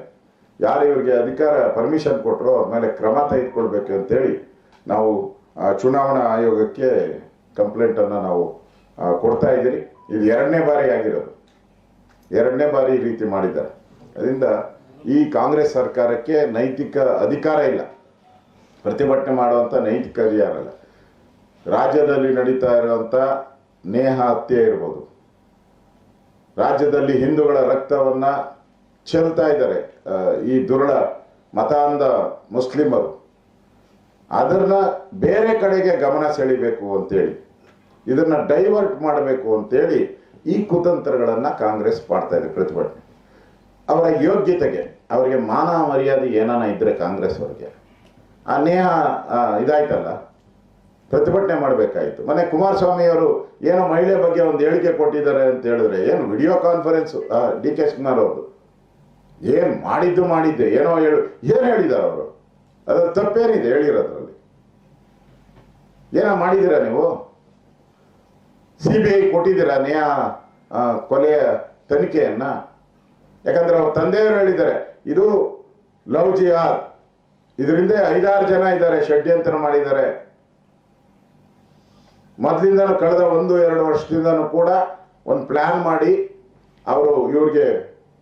ಯಾರು ಇವರಿಗೆ ಅಧಿಕಾರ ಪರ್ಮಿಷನ್ ಕೊಟ್ಟರು ಅವ್ರ ಮೇಲೆ ಕ್ರಮ ತೆಗೆದುಕೊಳ್ಬೇಕು ಅಂತೇಳಿ ನಾವು ಚುನಾವಣಾ ಆಯೋಗಕ್ಕೆ ಕಂಪ್ಲೇಂಟನ್ನು ನಾವು ಕೊಡ್ತಾ ಇದ್ದೀರಿ. ಇದು ಎರಡನೇ ಬಾರಿ ಆಗಿರೋದು. ಎರಡನೇ ಬಾರಿ ಈ ರೀತಿ ಮಾಡಿದ್ದಾರೆ. ಅದರಿಂದ ಈ ಕಾಂಗ್ರೆಸ್ ಸರ್ಕಾರಕ್ಕೆ ನೈತಿಕ ಅಧಿಕಾರ ಇಲ್ಲ. ಪ್ರತಿಭಟನೆ ಮಾಡುವಂಥ ನೈತಿಕ ಅಧಿಕಾರ ಇಲ್ಲ. ರಾಜ್ಯದಲ್ಲಿ ನಡೀತಾ ಇರುವಂಥ ನೇಹ ಹತ್ಯೆ ಇರ್ಬೋದು. ರಾಜ್ಯದಲ್ಲಿ ಹಿಂದೂಗಳ ರಕ್ತವನ್ನ ಚೆಲ್ತಾ ಇದ್ದಾರೆ ಈ ದುರುಳ ಮತಾಂಧ ಮುಸ್ಲಿಮರು. ಅದನ್ನ ಬೇರೆ ಕಡೆಗೆ ಗಮನ ಸೆಳಿಬೇಕು ಅಂತೇಳಿ ಇದನ್ನ ಡೈವರ್ಟ್ ಮಾಡಬೇಕು ಅಂತೇಳಿ ಈ ಕುತಂತ್ರಗಳನ್ನು ಕಾಂಗ್ರೆಸ್ ಮಾಡ್ತಾ ಇದೆ ಪ್ರತಿಭಟನೆ. ಅವರ ಯೋಗ್ಯತೆಗೆ, ಅವರಿಗೆ ಮಾನ ಮರ್ಯಾದೆ ಏನಾನ ಇದ್ದರೆ ಕಾಂಗ್ರೆಸ್ ಅವರಿಗೆ. ಆ ನೇಹ ಇದಾಯ್ತಲ್ಲ? ಪ್ರತಿಭಟನೆ ಮಾಡಬೇಕಾಯಿತು. ಮನೆ ಕುಮಾರಸ್ವಾಮಿ ಅವರು ಏನೋ ಮಹಿಳೆ ಬಗ್ಗೆ ಒಂದು ಹೇಳಿಕೆ ಕೊಟ್ಟಿದ್ದಾರೆ ಅಂತ ಹೇಳಿದ್ರೆ, ಏನು video conference D K Shivakumar ಅವರು ಏನು ಮಾಡಿದ್ದು ಮಾಡಿದ್ದೆ, ಏನೋ ಹೇಳು, ಏನು ಹೇಳಿದ್ದಾರೆ ಅವರು? ಅದ್ರ ತಪ್ಪೇನಿದೆ, ಹೇಳಿರೋದ್ರಲ್ಲಿ. ಏನೋ ಮಾಡಿದ್ದೀರಾ ನೀವು? ಸಿ ಬಿ ಐ ಕೊಟ್ಟಿದ್ದೀರಾ ಆ, ಕೊಲೆಯ ತನಿಖೆಯನ್ನ? ಯಾಕಂದ್ರೆ ಅವ್ರ ತಂದೆಯವರು ಹೇಳಿದ್ದಾರೆ ಇದು ಲವ್ ಜಿಹಾದ್. ಇದರಿಂದ ಐದಾರು ಜನ ಇದ್ದಾರೆ ಷಡ್ಯಂತ್ರ ಮಾಡಿದ್ದಾರೆ. ಮೊದಲಿಂದನೂ ಕಳೆದ ಒಂದು ಎರಡು ವರ್ಷದಿಂದನೂ ಕೂಡ ಒಂದು ಪ್ಲ್ಯಾನ್ ಮಾಡಿ ಅವರು ಇವ್ರಿಗೆ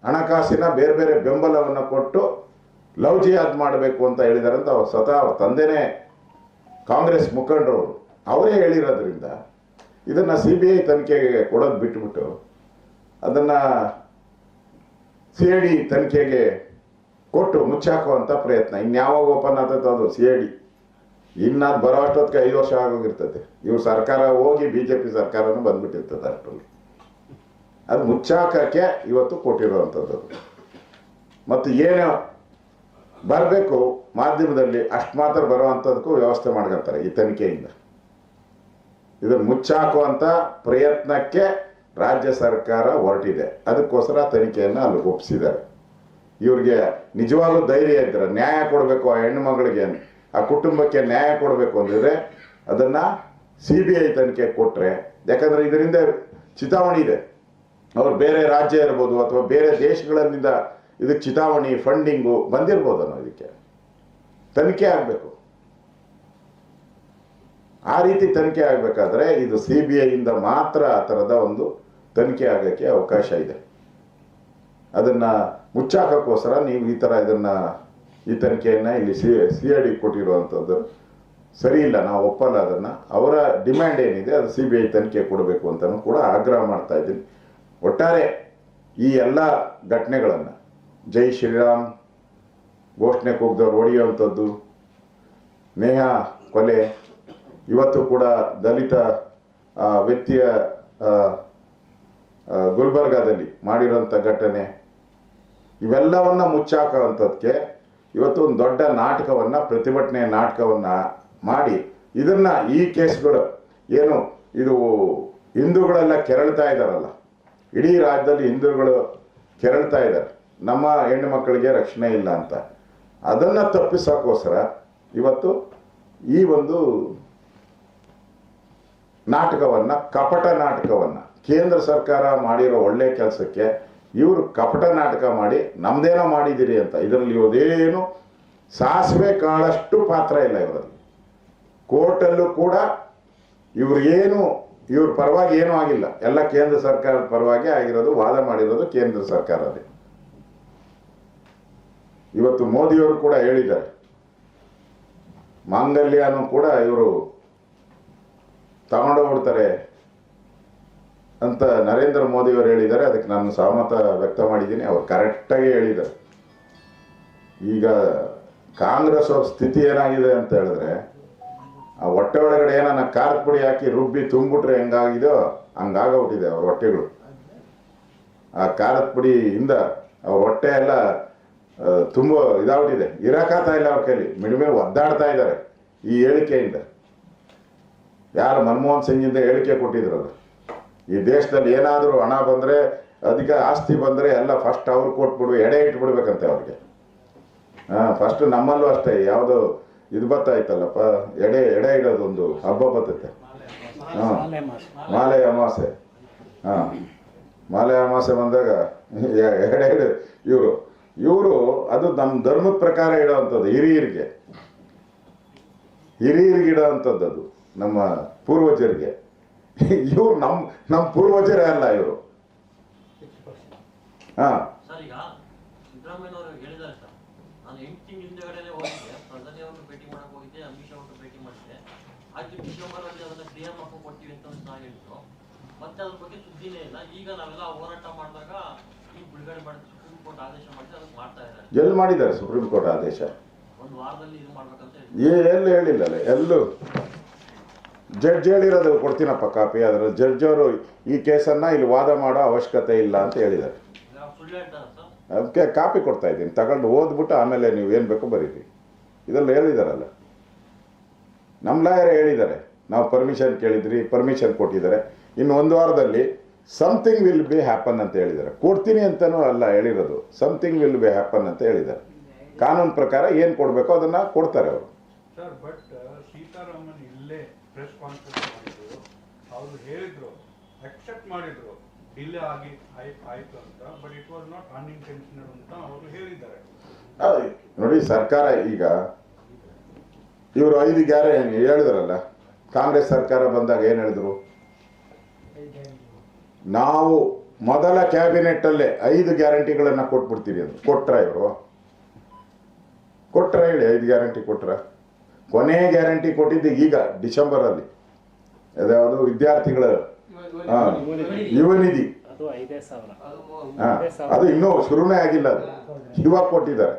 ಹಣಕಾಸಿನ ಬೇರೆ ಬೇರೆ ಬೆಂಬಲವನ್ನು ಕೊಟ್ಟು ಲವ್ ಜಿಹಾದ್ ಮಾಡಬೇಕು ಅಂತ ಹೇಳಿದಾರೆ ಅಂತ ಅವ್ರು ಸ್ವತಃ ಅವ್ರ ತಂದೆನೇ ಕಾಂಗ್ರೆಸ್ ಮುಖಂಡರು ಅವರೇ ಹೇಳಿರೋದ್ರಿಂದ ಇದನ್ನು ಸಿ ಬಿ ಐ ತನಿಖೆಗೆ ಕೊಡೋದು ಬಿಟ್ಬಿಟ್ಟು ಅದನ್ನು ಸಿ ಐ ಡಿ ತನಿಖೆಗೆ ಕೊಟ್ಟು ಮುಚ್ಚಾಕುವಂಥ ಪ್ರಯತ್ನ. ಇನ್ಯಾವಾಗ ಓಪನ್ ಆಗ್ತೈತೆ ಅದು ಸಿ ಐ ಡಿ ಇನ್ನು ಅದು ಬರೋ ಅಷ್ಟೊತ್ತಿಗೆ ಐದು ವರ್ಷ ಆಗೋಗಿರ್ತದೆ ಇವ್ರು ಸರ್ಕಾರ ಹೋಗಿ ಬಿ ಜೆ ಪಿ ಸರ್ಕಾರನೂ ಬಂದ್ಬಿಟ್ಟಿರ್ತದೆ ಅಷ್ಟರಲ್ಲಿ ಅದು ಮುಚ್ಚಾಕಕ್ಕೆ ಇವತ್ತು ಕೊಟ್ಟಿರುವಂಥದ್ದು ಮತ್ತು ಏನು ಬರಬೇಕು ಮಾಧ್ಯಮದಲ್ಲಿ ಅಷ್ಟು ಮಾತ್ರ ಬರುವಂಥದ್ದಕ್ಕೂ ವ್ಯವಸ್ಥೆ ಮಾಡ್ಕೊತಾರೆ ಈ ತನಿಖೆಯಿಂದ. ಇದನ್ನು ಮುಚ್ಚಾಕುವಂಥ ಪ್ರಯತ್ನಕ್ಕೆ ರಾಜ್ಯ ಸರ್ಕಾರ ಹೊರಟಿದೆ. ಅದಕ್ಕೋಸ್ಕರ ತನಿಖೆಯನ್ನು ಅಲ್ಲಿ ಒಪ್ಪಿಸಿದ್ದಾರೆ. ಇವ್ರಿಗೆ ನಿಜವಾಗ್ಲೂ ಧೈರ್ಯ ಇದ್ದರೆ ನ್ಯಾಯ ಕೊಡಬೇಕು ಆ ಹೆಣ್ಣು ಮಗಳಿಗೆ ಆ ಕುಟುಂಬಕ್ಕೆ ನ್ಯಾಯ ಕೊಡಬೇಕು ಅಂದಿದ್ರೆ ಅದನ್ನು ಸಿ ಬಿ ಐ ತನಿಖೆ ಕೊಟ್ಟರೆ ಯಾಕಂದರೆ ಇದರಿಂದ ಚಿತಾವಣಿ ಇದೆ. ಅವ್ರು ಬೇರೆ ರಾಜ್ಯ ಇರ್ಬೋದು ಅಥವಾ ಬೇರೆ ದೇಶಗಳಿಂದ ಇದಕ್ಕೆ ಚಿತಾವಣಿ ಫಂಡಿಂಗು ಬಂದಿರ್ಬೋದು ಅನ್ನೋ ಇದಕ್ಕೆ. ತನಿಖೆ ಆಗಬೇಕು. ಆ ರೀತಿ ತನಿಖೆ ಆಗಬೇಕಾದ್ರೆ ಇದು ಸಿ ಬಿ ಐಯಿಂದ ಮಾತ್ರ ಆ ಥರದ ಒಂದು ತನಿಖೆ ಆಗೋಕ್ಕೆ ಅವಕಾಶ ಇದೆ. ಅದನ್ನು ಮುಚ್ಚಾಕೋಸ್ಕರ ನೀವು ಈ ಥರ ಇದನ್ನು ಈ ತನಿಖೆಯನ್ನು ಇಲ್ಲಿ ಸಿ ಸಿ ಐ ಡಿ ಕೊಟ್ಟಿರುವಂಥದ್ದು ಸರಿ ಇಲ್ಲ, ನಾವು ಒಪ್ಪಲ್ಲ ಅದನ್ನು. ಅವರ ಡಿಮ್ಯಾಂಡ್ ಏನಿದೆ ಅದು ಸಿ ಬಿ ಐ ತನಿಖೆ ಕೊಡಬೇಕು ಅಂತಲೂ ಕೂಡ ಆಗ್ರಹ ಮಾಡ್ತಾ ಇದ್ದೀನಿ. ಒಟ್ಟಾರೆ ಈ ಎಲ್ಲ ಘಟನೆಗಳನ್ನು ಜೈ ಶ್ರೀರಾಮ್, ಘೋಷಣೆ ಕೂಗ್ದವ್ರು ಹೊಡೆಯುವಂಥದ್ದು, ನೇಹ ಕೊಲೆ ಇವತ್ತು ಕೂಡ ದಲಿತ ವ್ಯಕ್ತಿಯ ಗುಲ್ಬರ್ಗಾದಲ್ಲಿ ಮಾಡಿರೋಂಥ ಘಟನೆ, ಇವೆಲ್ಲವನ್ನ ಮುಚ್ಚಾಕೋಂಥದ್ಕೆ ಇವತ್ತು ಒಂದು ದೊಡ್ಡ ನಾಟಕವನ್ನ, ಪ್ರತಿಭಟನೆ ನಾಟಕವನ್ನ ಮಾಡಿ ಇದನ್ನ ಈ ಕೇಸ್ಗಳು ಏನು ಇದು ಹಿಂದೂಗಳೆಲ್ಲ ಕೆರಳ್ತಾ ಇದ್ದಾರಲ್ಲ, ಇಡೀ ರಾಜ್ಯದಲ್ಲಿ ಹಿಂದೂಗಳು ಕೆರಳ್ತಾ ಇದ್ದಾರೆ, ನಮ್ಮ ಹೆಣ್ಣು ಮಕ್ಕಳಿಗೆ ರಕ್ಷಣೆ ಇಲ್ಲ ಅಂತ. ಅದನ್ನ ತಪ್ಪಿಸೋಕ್ಕೋಸ್ಕರ ಇವತ್ತು ಈ ಒಂದು ನಾಟಕವನ್ನ, ಕಪಟ ನಾಟಕವನ್ನು, ಕೇಂದ್ರ ಸರ್ಕಾರ ಮಾಡಿರೋ ಒಳ್ಳೆ ಕೆಲಸಕ್ಕೆ ಇವರು ಕಪಟ ನಾಟಕ ಮಾಡಿ ನಮ್ದೇನೋ ಮಾಡಿದ್ದೀರಿ ಅಂತ, ಇದರಲ್ಲಿ ಇವದೇನು ಸಾಸಿವೆ ಕಾಳಷ್ಟು ಪಾತ್ರ ಇಲ್ಲ ಇವರಲ್ಲಿ. ಕೋರ್ಟಲ್ಲೂ ಕೂಡ ಇವ್ರು ಏನು ಇವ್ರ ಪರವಾಗಿ ಏನೂ ಆಗಿಲ್ಲ. ಎಲ್ಲ ಕೇಂದ್ರ ಸರ್ಕಾರದ ಪರವಾಗಿ ಆಗಿರೋದು, ವಾದ ಮಾಡಿರೋದು ಕೇಂದ್ರ ಸರ್ಕಾರದೇ ಇವತ್ತು ಮೋದಿಯವರು ಕೂಡ ಹೇಳಿದ್ದಾರೆ. ಮಾಂಗಲ್ಯನೂ ಕೂಡ ಇವರು ತಗೊಂಡೋಗ್ಬಿಡ್ತಾರೆ ಅಂತ ನರೇಂದ್ರ ಮೋದಿ ಅವರು ಹೇಳಿದ್ದಾರೆ. ಅದಕ್ಕೆ ನಾನು ಸಹಮತ ವ್ಯಕ್ತ ಮಾಡಿದ್ದೀನಿ. ಅವ್ರು ಕರೆಕ್ಟಾಗಿ ಹೇಳಿದ್ದಾರೆ. ಈಗ ಕಾಂಗ್ರೆಸ್ ಅವ್ರ ಸ್ಥಿತಿ ಏನಾಗಿದೆ ಅಂತ ಹೇಳಿದ್ರೆ, ಆ ಹೊಟ್ಟೆ ಒಳಗಡೆ ಏನನ್ನ ಖಾರದ ಪುಡಿ ಹಾಕಿ ರುಬ್ಬಿ ತುಂಬಿಟ್ರೆ ಹೆಂಗಾಗಿದೋ ಹಂಗಾಗೋಗ್ಬಿಟ್ಟಿದೆ ಅವ್ರ ಹೊಟ್ಟೆಗಳು. ಆ ಖಾರದ ಪುಡಿಯಿಂದ ಅವ್ರ ಹೊಟ್ಟೆ ಎಲ್ಲ ತುಂಬ ಇದಾಗ್ಬಿಟ್ಟಿದೆ. ಇರಕಾಗ್ತಾ ಇಲ್ಲ ಅವ್ರ ಕೈಲಿ. ಮಿಡಿಮೆ ಒದ್ದಾಡ್ತಾ ಇದ್ದಾರೆ ಈ ಹೇಳಿಕೆಯಿಂದ. ಯಾರು ಮನಮೋಹನ್ ಸಿಂಗಿಂದ ಹೇಳಿಕೆ ಕೊಟ್ಟಿದ್ರಲ್ಲ ಈ ದೇಶದಲ್ಲಿ ಏನಾದರೂ ಹಣ ಬಂದರೆ, ಅಧಿಕ ಆಸ್ತಿ ಬಂದರೆ ಎಲ್ಲ ಫಸ್ಟ್ ಅವ್ರು ಕೊಟ್ಬಿಡು, ಎಡೆ ಇಟ್ಬಿಡ್ಬೇಕಂತೆ ಅವ್ರಿಗೆ. ಹಾಂ ಫಸ್ಟ್ ನಮ್ಮಲ್ಲೂ ಅಷ್ಟೇ, ಯಾವುದು ಇದು ಬತ್ತಾಯ್ತಲ್ಲಪ್ಪ, ಎಡೆ ಎಡೆ ಇಡೋದೊಂದು ಹಬ್ಬ ಬರ್ತೈತೆ ಹಾಂ, ಮಾಲೆ ಅಮಾಸೆ. ಹಾಂ, ಮಾಲೆ ಅಮಾಸೆ ಬಂದಾಗ ಎಡೆ ಇಡ, ಇವರು ಇವರು ಅದು ನಮ್ಮ ಧರ್ಮದ ಪ್ರಕಾರ ಇಡೋ ಅಂಥದ್ದು ಹಿರಿಯರಿಗೆ. ಹಿರಿಯರಿಗೆ ಇಡೋ ಅಂಥದ್ದು ಅದು. ನಮ್ಮ ಪೂರ್ವಜರಿಗೆ. ಇವ್ರು ನಮ್ಮ ನಮ್ಮ ಪೂರ್ವಜರೇ ಅಲ್ಲ ಇವರು. ಹಾ. ಮತ್ತೆ ಅದ್ರ ಬಗ್ಗೆ ಸುದ್ದಿನೇ ಇಲ್ಲ. ಈಗ ನಾವೆಲ್ಲ ಹೋರಾಟ ಮಾಡಿದಾಗ ಈಗ ಬಿಡುಗಡೆ ಮಾಡಿ ಸುಪ್ರೀಂ ಕೋರ್ಟ್ ಆದೇಶ ಮಾಡಿದ್ರೆ ಅದಕ್ಕೆ ಮಾಡ್ತಾ ಇದ್ದಾರೆ. ಎಲ್ಲಿ ಮಾಡಿದ್ದಾರೆ ಸುಪ್ರೀಂ ಕೋರ್ಟ್ ಆದೇಶ? ಒಂದು ವಾರದಲ್ಲಿ ಇದು ಮಾಡ್ಬೇಕಂತ ಹೇಳಿಲ್ಲ ಎಲ್ಲೂ ಹೇಳಿಲ್ಲಲ್ಲ ಎಲ್ಲೂ. ಜಡ್ಜ್ ಹೇಳಿರೋದು ಕೊಡ್ತೀನಪ್ಪ ಕಾಪಿ ಆದರೆ ಜಡ್ಜ್ ಅವರು ಈ ಕೇಸನ್ನ ಇಲ್ಲಿ ವಾದ ಮಾಡೋ ಅವಶ್ಯಕತೆ ಇಲ್ಲ ಅಂತ ಹೇಳಿದ್ದಾರೆ. ಅದಕ್ಕೆ ಕಾಪಿ ಕೊಡ್ತಾ ಇದ್ದೀನಿ. ತಗೊಂಡು ಓದ್ಬಿಟ್ಟು ಆಮೇಲೆ ನೀವು ಏನು ಬೇಕೋ ಬರೀರಿ. ಇದೆಲ್ಲ ಹೇಳಿದಾರಲ್ಲ. ನಮ್ಮ ಲಾಯರ್ ಹೇಳಿದ್ದಾರೆ. ನಾವು ಪರ್ಮಿಷನ್ ಕೇಳಿದ್ರಿ ಪರ್ಮಿಷನ್ ಕೊಟ್ಟಿದ್ದಾರೆ. ಇನ್ನು ಒಂದು ವಾರದಲ್ಲಿ ಸಮಥಿಂಗ್ ವಿಲ್ ಬಿ ಹ್ಯಾಪನ್ ಅಂತ ಹೇಳಿದ್ದಾರೆ. ಕೊಡ್ತೀನಿ ಅಂತಲೂ ಅಲ್ಲ ಹೇಳಿರೋದು. ಸಮಥಿಂಗ್ ವಿಲ್ ಬಿ ಹ್ಯಾಪನ್ ಅಂತ ಹೇಳಿದ್ದಾರೆ. ಕಾನೂನು ಪ್ರಕಾರ ಏನು ಕೊಡಬೇಕೋ ಅದನ್ನು ಕೊಡ್ತಾರೆ ಅವರು. ಪ್ರೆಸ್ ಕಾನ್ಫರೆನ್ಸ್ ಮಾಡಿದ್ರು. ಅವರು ಹೇಳಿದ್ರು ಅಕ್ಸೆಪ್ಟ್ ಮಾಡಿದ್ರು. ಡಿಲೇ ಆಗಿ ಆಯ್ತು ಅಂತ but it was not unintentional ಅಂತ ಅವರು ಹೇಳಿದ್ದಾರೆ. ನೋಡಿ ಸರ್ಕಾರ ಈಗ, ಇವರು ಐದು ಗ್ಯಾರ ಹೇಳಿದ್ರಲ್ಲ, ಕಾಂಗ್ರೆಸ್ ಸರ್ಕಾರ ಬಂದಾಗ ಏನು ಹೇಳಿದ್ರು? ನಾವು ಮೊದಲ ಕ್ಯಾಬಿನೆಟ್ ಅಲ್ಲೇ ಐದು ಗ್ಯಾರಂಟಿಗಳನ್ನ ಕೊಟ್ಬಿಡ್ತೀವಿ ಅಂತ. ಕೊಟ್ರ ಇವರು? ಕೊಟ್ರ ಹೇಳಿ, ಐದು ಗ್ಯಾರಂಟಿ ಕೊಟ್ರ? ಕೊನೆ ಗ್ಯಾರಂಟಿ ಕೊಟ್ಟಿದ್ದು ಈಗ ಡಿಸೆಂಬರ್ ಅಲ್ಲಿ ಅದ್ಯಾವುದು ವಿದ್ಯಾರ್ಥಿಗಳ ಹಾ, ಯುವ ನಿಧಿ. ಅದು ಐದೇ ಅದು ಇನ್ನೂ ಶುರುನೇ ಆಗಿಲ್ಲ ಅದು. ಇವಾಗ ಕೊಟ್ಟಿದ್ದಾರೆ.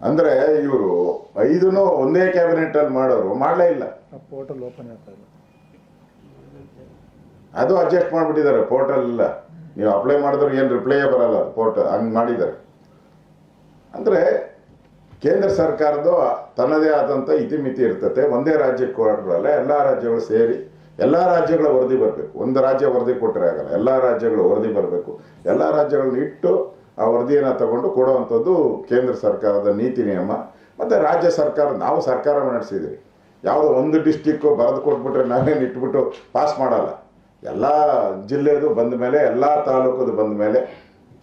ಅಂದ್ರೆ ಇವರು ಐದನ್ನು ಒಂದೇ ಕ್ಯಾಬಿನೆಟ್ ಅಲ್ಲಿ ಮಾಡೋರು ಮಾಡಲೇ ಇಲ್ಲ. ಪೋರ್ಟಲ್ ಓಪನ್ ಅದು ಅಡ್ಜಸ್ಟ್ ಮಾಡ್ಬಿಟ್ಟಿದ್ದಾರೆ ಪೋರ್ಟಲ್ ಇಲ್ಲ. ನೀವು ಅಪ್ಲೈ ಮಾಡಿದ್ರೆ ಏನು ರಿಪ್ಲೈಯೇ ಬರಲ್ಲ ಪೋರ್ಟಲ್ ಹಂಗೆ ಮಾಡಿದ್ದಾರೆ. ಅಂದರೆ ಕೇಂದ್ರ ಸರ್ಕಾರದ್ದು ತನ್ನದೇ ಆದಂಥ ಇತಿಮಿತಿ ಇರ್ತದೆ ಒಂದೇ ರಾಜ್ಯಕ್ಕೆ ಕೊಡಲ್ಲ ಎಲ್ಲ ರಾಜ್ಯಗಳು ಸೇರಿ ಎಲ್ಲ ರಾಜ್ಯಗಳ ವರದಿ ಬರಬೇಕು. ಒಂದು ರಾಜ್ಯ ವರದಿ ಕೊಟ್ಟರೆ ಆಗಲ್ಲ. ಎಲ್ಲ ರಾಜ್ಯಗಳು ವರದಿ ಬರಬೇಕು. ಎಲ್ಲ ರಾಜ್ಯಗಳನ್ನ ಇಟ್ಟು ಆ ವರದಿಯನ್ನು ತಗೊಂಡು ಕೊಡುವಂಥದ್ದು ಕೇಂದ್ರ ಸರ್ಕಾರದ ನೀತಿ ನಿಯಮ. ಮತ್ತು ರಾಜ್ಯ ಸರ್ಕಾರ, ನಾವು ಸರ್ಕಾರ ನಡೆಸಿದ್ದೀವಿ. ಯಾವುದೋ ಒಂದು ಡಿಸ್ಟಿಕ್ಕು ಬರೆದು ಕೊಟ್ಬಿಟ್ರೆ ನಾವೇನು ಇಟ್ಬಿಟ್ಟು ಪಾಸ್ ಮಾಡಲ್ಲ. ಎಲ್ಲ ಜಿಲ್ಲೆದು ಬಂದ ಮೇಲೆ ಎಲ್ಲ ತಾಲೂಕದು ಬಂದ ಮೇಲೆ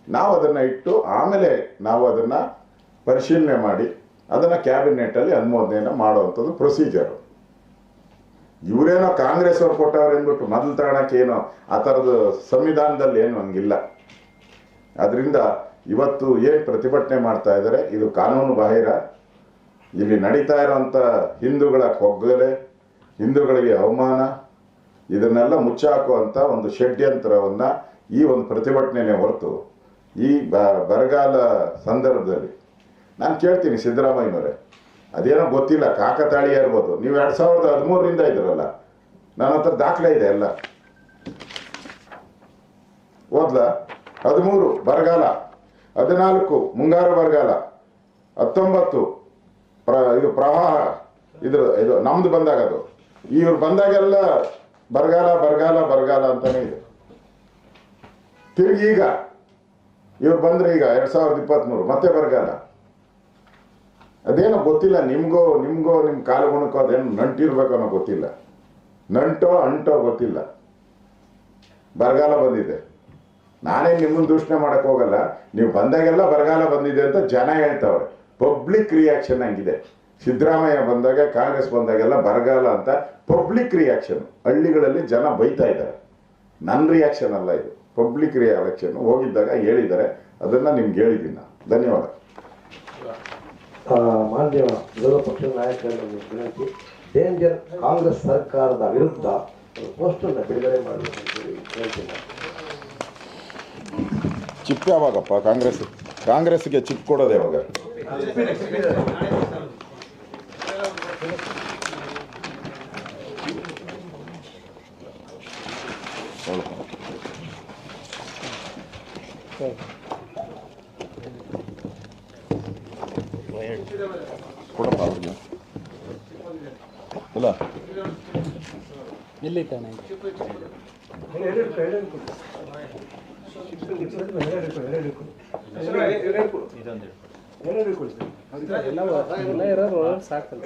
ನಾವು ಅದನ್ನು ಇಟ್ಟು ಆಮೇಲೆ ನಾವು ಅದನ್ನು ಪರಿಶೀಲನೆ ಮಾಡಿ ಅದನ್ನು ಕ್ಯಾಬಿನೆಟಲ್ಲಿ ಅನುಮೋದನೆಯನ್ನು ಮಾಡುವಂಥದ್ದು ಪ್ರೊಸೀಜರು ಇವರೇನೋ ಕಾಂಗ್ರೆಸ್ ಅವ್ರು ಕೊಟ್ಟವ್ರು ಅಂದ್ಬಿಟ್ಟು ಮೊದಲು ತಗೊಳಕ್ಕೆ ಏನೋ ಆ ಥರದ್ದು ಸಂವಿಧಾನದಲ್ಲಿ ಏನು ಹಂಗಿಲ್ಲ. ಅದರಿಂದ ಇವತ್ತು ಏನು ಪ್ರತಿಭಟನೆ ಮಾಡ್ತಾ ಇದ್ದಾರೆ ಇದು ಕಾನೂನು ಬಾಹಿರ. ಇಲ್ಲಿ ನಡೀತಾ ಇರೋವಂಥ ಹಿಂದೂಗಳ ಕೊಗ್ಗಲೆ, ಹಿಂದೂಗಳಿಗೆ ಅವಮಾನ, ಇದನ್ನೆಲ್ಲ ಮುಚ್ಚಾಕುವಂಥ ಒಂದು ಷಡ್ಯಂತ್ರವನ್ನು ಈ ಒಂದು ಪ್ರತಿಭಟನೆನೇ ಹೊರತು ಈ ಬರಗಾಲ ಸಂದರ್ಭದಲ್ಲಿ ನಾನು ಕೇಳ್ತೀನಿ ಸಿದ್ದರಾಮಯ್ಯನವರೇ. ಅದೇನೋ ಗೊತ್ತಿಲ್ಲ ಕಾಕತಾಳಿ ಇರ್ಬೋದು. ನೀವು ಎರಡು ಸಾವಿರದ ಹದಿಮೂರರಿಂದ ಇದ್ರಲ್ಲ. ನನ್ನ ಹತ್ರ ದಾಖಲೆ ಇದೆ ಎಲ್ಲ. ಓದ್ಲ? ಹದಿಮೂರು, ಬರಗಾಲ. ಹದಿನಾಲ್ಕು, ಮುಂಗಾರು ಬರಗಾಲ. ಹತ್ತೊಂಬತ್ತು, ಪ್ರ, ಇದು ಪ್ರವಾಹ, ಇದ್ರ, ಇದು ನಮ್ದು ಬಂದಾಗ ಅದು. ಇವ್ರು ಬಂದಾಗೆಲ್ಲ ಬರಗಾಲ ಬರಗಾಲ ಬರಗಾಲ ಅಂತಾನೆ ಇದೆ. ತಿರುಗಿ ಈಗ, ಇವ್ರು ಬಂದ್ರೆ ಈಗ ಎರಡ್ ಸಾವಿರದ ಇಪ್ಪತ್ತ್ಮೂರು ಮತ್ತೆ ಬರಗಾಲ. ಅದೇನೋ ಗೊತ್ತಿಲ್ಲ, ನಿಮಗೋ ನಿಮಗೋ ನಿಮ್ಮ ಕಾಲುಗುಣಕ್ಕೋ ಅದೇನು ನಂಟಿರ್ಬೇಕನ್ನೋ ಗೊತ್ತಿಲ್ಲ. ನಂಟೋ, ಅಂಟೋ ಗೊತ್ತಿಲ್ಲ. ಬರಗಾಲ ಬಂದಿದೆ. ನಾನೇ ನಿಮ್ಮನ್ನು ದೂಷಣೆ ಮಾಡಕ್ ಹೋಗಲ್ಲ. ನೀವು ಬಂದಾಗೆಲ್ಲ ಬರಗಾಲ ಬಂದಿದೆ ಅಂತ ಜನ ಹೇಳ್ತಾವ್ರೆ. ಪಬ್ಲಿಕ್ ರಿಯಾಕ್ಷನ್ ಹಂಗಿದೆ. ಸಿದ್ದರಾಮಯ್ಯ ಬಂದಾಗ, ಕಾಂಗ್ರೆಸ್ ಬಂದಾಗೆಲ್ಲ ಬರಗಾಲ ಅಂತ ಪಬ್ಲಿಕ್ ರಿಯಾಕ್ಷನ್ ಹಳ್ಳಿಗಳಲ್ಲಿ ಜನ ಬೈತಾ ಇದ್ದಾರೆ. ನನ್ನ ರಿಯಾಕ್ಷನ್ ಅಲ್ಲ ಇದು. ಪಬ್ಲಿಕ್ ರಿಯಾಕ್ಷನ್ ಹೋಗಿದ್ದಾಗ ಹೇಳಿದ್ದಾರೆ. ಅದನ್ನು ನಿಮ್ಗೆ ಹೇಳಿದ್ದೀನಿ ನಾನು. ಧನ್ಯವಾದ. ಮಾನ್ಯ ವಿರೋಧ ಪಕ್ಷದ ನಾಯಕರನ್ನು ವಿನಂತಿ. ಡೇಂಜರ್ ಕಾಂಗ್ರೆಸ್ ಸರ್ಕಾರದ ವಿರುದ್ಧ ಪೋಸ್ಟನ್ನು ಬಿಡುಗಡೆ ಮಾಡಬೇಕು ಅಂತ ಹೇಳಿ ಹೇಳ್ತೀನಿ. ಚಿಪ್ ಯಾವಾಗಪ್ಪ? ಕಾಂಗ್ರೆಸ್ ಕಾಂಗ್ರೆಸ್ಗೆ ಚಿಪ್ ಕೊಡೋದು ಯಾವಾಗ? ಕೊಡಪ್ಪ ಅವ್ರಿಗೆ ಇಲ್ಲ ಎಲ್ಲಿ ತಾನೆ. ಎಲ್ಲ ಇರೋರು ಸಾಕಲ್ಲ.